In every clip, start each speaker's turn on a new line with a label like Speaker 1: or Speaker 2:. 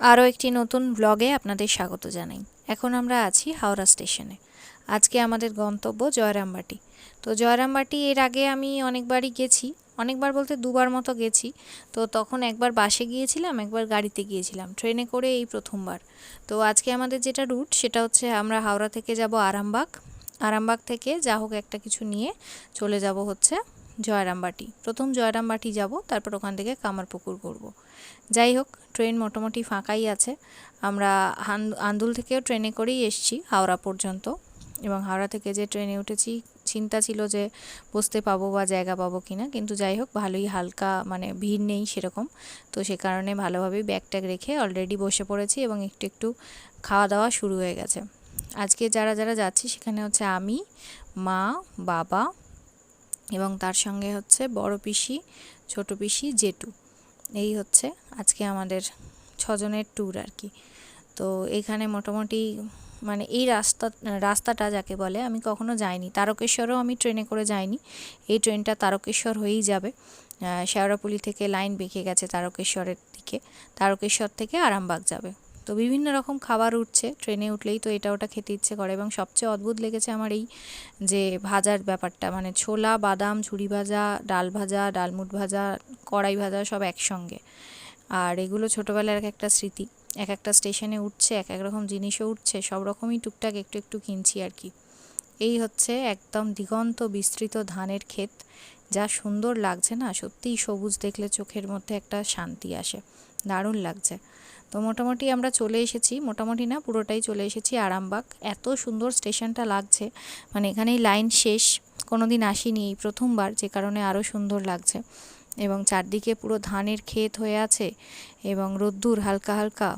Speaker 1: আরও একটি নতুন ব্লগে আপনাদের স্বাগত জানাই। এখন আমরা আছি হাওড়া স্টেশনে। আজকে আমাদের গন্তব্য জয়রামবাটি। তো জয়রামবাটি এর আগে আমি অনেকবারই গেছি, অনেকবার বলতে দুবার মতো গেছি। তো তখন একবার বাসে গিয়েছিলাম, একবার গাড়িতে গিয়েছিলাম, ট্রেনে করে এই প্রথমবার। তো আজকে আমাদের যেটা রুট, সেটা হচ্ছে আমরা হাওড়া থেকে যাব আরামবাগ। আরামবাগ থেকে যা হোক একটা কিছু নিয়ে চলে যাব হচ্ছে জয়রামবাটি। প্রথম জয়রামবাটি যাব, তারপর ওখান থেকে কামারপুকুর করব যাই হোক, ট্রেন মোটামুটি ফাঁকাই আছে। আমরা আন্দুল থেকেও ট্রেনে করেই এসছি, হাওড়া পর্যন্ত। এবং হাওড়া থেকে যে ট্রেনে উঠেছি, চিন্তা ছিল যে বসতে পাবো বা জায়গা পাবো কি না কিন্তু যাই হোক, ভালোই হালকা মানে ভিড় নেই সেরকম। তো সে কারণে ভালোভাবেই ব্যাগ ট্যাগ রেখে অলরেডি বসে পড়েছি এবং একটু একটু খাওয়া দাওয়া শুরু হয়ে গেছে। আজকে যারা যারা যাচ্ছি, সেখানে হচ্ছে আমি, মা, বাবা এবং তার সঙ্গে হচ্ছে বড় পিসি, ছোট পিসি জেটু এই হচ্ছে আজকে আমাদের ছজনের ট্যুর আর কি তো এখানে মোটামুটি মানে এই রাস্তা, রাস্তাটা যাকে বলে আমি কখনো যাইনি। তারকেশ্বরও আমি ট্রেনে করে যাইনি। এই ট্রেনটা তারকেশ্বর হয়েই যাবে। শেওড়াপুলি থেকে লাইন বেঁকে গেছে তারকেশ্বরের দিকে। তারকেশ্বর থেকে আরামবাগ যাবে। তো বিভিন্ন রকম খাবার উঠছে ট্রেনে উঠলেই তো এটা ওটা খেতে ইচ্ছে করে এবং সবচেয়ে অদ্ভুত লেগেছে আমার এই যে ভাজার ব্যাপারটা মানে ছোলা, বাদাম ঝুড়ি ভাজা, ডাল ভাজা, ডালমুট ভাজা, কড়াই ভাজা সব একসঙ্গে। আর এগুলো ছোটোবেলার এক একটা স্মৃতি, এক একটা স্টেশনে উঠছে, এক এক রকম জিনিসও উঠছে, সব রকমই টুকটাক একটু একটু কিনছি আর কি। এই হচ্ছে একদম দিগন্ত বিস্তৃত ধানের ক্ষেত, যা সুন্দর লাগছে না? সত্যিই সবুজ দেখলে চোখের মধ্যে একটা শান্তি আসে, দারুণ লাগছে। তো মোটামুটি আমরা চলে এসেছি, মোটামুটি না পুরোটাই চলে এসেছি আরামবাগ। এত সুন্দর স্টেশনটা লাগছে মানে এখানেই লাইন শেষ কোনো দিন আসিনি এই প্রথমবার, যে কারণে আরও সুন্দর লাগছে। এবং চারদিকে পুরো ধানের ক্ষেত হয়ে আছে এবং রোদ্দুর হালকা হালকা,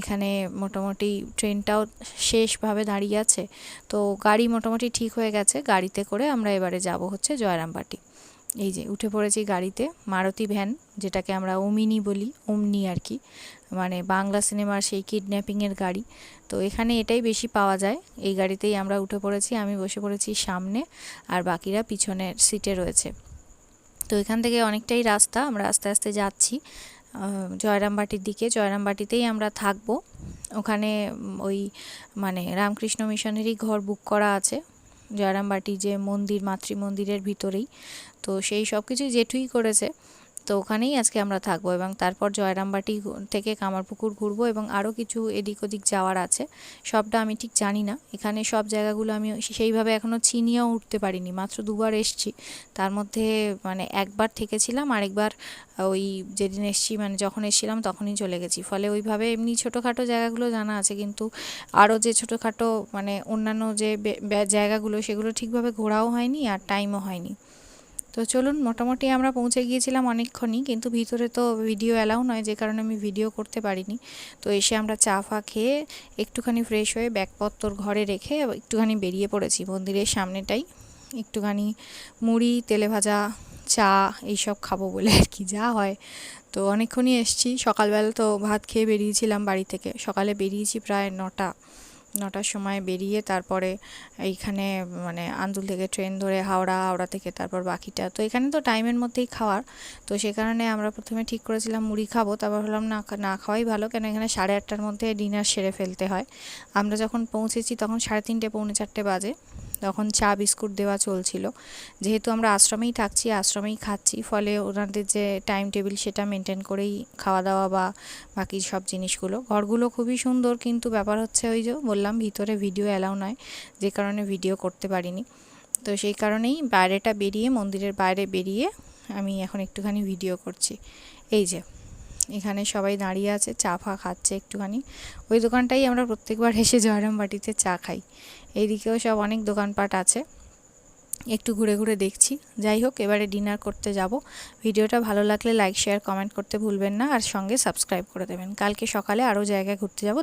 Speaker 1: এখানে মোটামুটি ট্রেনটাও শেষভাবে দাঁড়িয়ে আছে। তো গাড়ি মোটামুটি ঠিক হয়ে গেছে, গাড়িতে করে আমরা এবারে যাব হচ্ছে জয়রামবাটি। এই যে উঠে পড়েছি গাড়িতে, মারুতি ভ্যান, যেটাকে আমরা ওমিনি বলি, ওমনি আর কি। মানে বাংলা সিনেমার সেই কিডন্যাপিংয়ের গাড়ি। তো এখানে এটাই বেশি পাওয়া যায়। এই গাড়িতেই আমরা উঠে পড়েছি, আমি বসে পড়েছি সামনে, আর বাকিরা পিছনের সিটে রয়েছে। তো এখান থেকে অনেকটাই রাস্তা, আমরা আস্তে আস্তে যাচ্ছি। জয়রামবাটির দিকে, জয়রামবাটিতেই আমরা থাকব। ওখানে ওই মানে রামকৃষ্ণ মিশনেরই ঘর বুক করা আছে। জয়রামবাটি যে মন্দির মাতৃ মন্দিরের ভিতরেই। তো সেই সব কিছুই জেঠুই করেছে। তো ওখানেই আজকে আমরা থাকব এবং তারপর জয়রামবাটি থেকে কামারপুকুর ঘুরবো এবং আরও কিছু এদিক ওদিক যাওয়ার আছে। সবটা আমি ঠিক জানি না। এখানে সব জায়গাগুলো আমি সেইভাবে এখনও চিনিয়েও উঠতে পারিনি। মাত্র দুবার এসছি। তার মধ্যে মানে একবার থেকেছিলাম, আরেকবার ওই যেদিন এসছি মানে যখন এসেছিলাম তখনই চলে গেছি। ফলে ওইভাবে এমনি ছোটোখাটো জায়গাগুলো জানা আছে, কিন্তু আরও যে ছোটোখাটো মানে অন্যান্য যে জায়গাগুলো, সেগুলো ঠিকভাবে ঘোরাও হয়নি আর টাইমও হয়নি। তো চলুন, মোটামুটি আমরা পৌঁছে গিয়েছিলাম অনেকক্ষণই, কিন্তু ভিতরে তো ভিডিও অ্যালাউ নয়, যে কারণে আমি ভিডিও করতে পারিনি। তো এসে আমরা চা ফা খেয়ে একটুখানি ফ্রেশ হয়ে ব্যাগপত্র ঘরে রেখে একটুখানি বেরিয়ে পড়েছি মন্দিরের সামনেটাই। একটুখানি মুড়ি, তেলে ভাজা, চা এইসব খাব বলে আর কি, যা হয়। তো অনেকক্ষণই এসছি, সকালবেলা তো ভাত খেয়ে বেরিয়েছিলাম বাড়ি থেকে। সকালে বেরিয়েছি প্রায় নটা। নটার সময় বেরিয়ে তারপরে এইখানে মানে আন্দুল থেকে ট্রেন ধরে হাওড়া হাওড়া থেকে তারপর বাকিটা। তো এখানে তো টাইমের মধ্যেই খাওয়ার। তো সে কারণে আমরা প্রথমে ঠিক করেছিলাম মুড়ি খাব। তারপর হলাম না না খাওয়াই ভালো, কেন এখানে সাড়ে আটটার মধ্যে ডিনার সেরে ফেলতে হয়। আমরা যখন পৌঁছেছি তখন সাড়ে তিনটে, পৌনে চারটে বাজে। তখন চা বিস্কুট দেওয়া চলছিল। যেহেতু আমরা আশ্রমেই থাকছি, আশ্রমেই খাচ্ছি, ফলে ওনাদের যে টাইম টেবিল সেটা মেনটেন করেই খাওয়া দাওয়া বা বাকি সব জিনিসগুলো। ঘরগুলো খুবই সুন্দর, কিন্তু ব্যাপার হচ্ছে ওই যে বললাম, ভিতরে ভিডিও অ্যালাউ নয়, যে কারণে ভিডিও করতে পারিনি। তো সেই কারণেই বাইরেটা বেরিয়ে, মন্দিরের বাইরে বেরিয়ে আমি এখন একটুখানি ভিডিও করছি। এই যে। এখানে সবাই দাঁড়িয়ে আছে, চা ফা খাচ্ছে একটুখানি। ওই দোকানটাই আমরা প্রত্যেকবার এসে জয়রামবাটিতে চা খাই। এইদিকেও সব অনেক দোকানপাট আছে। একটু ঘুরে ঘুরে দেখছি। যাই হোক, এবারে ডিনার করতে যাব। ভিডিওটা ভালো লাগলে লাইক, শেয়ার, কমেন্ট করতে ভুলবেন না। আর সঙ্গে সাবস্ক্রাইব করে দেবেন। কালকে সকালে আরও জায়গায় ঘুরতে যাব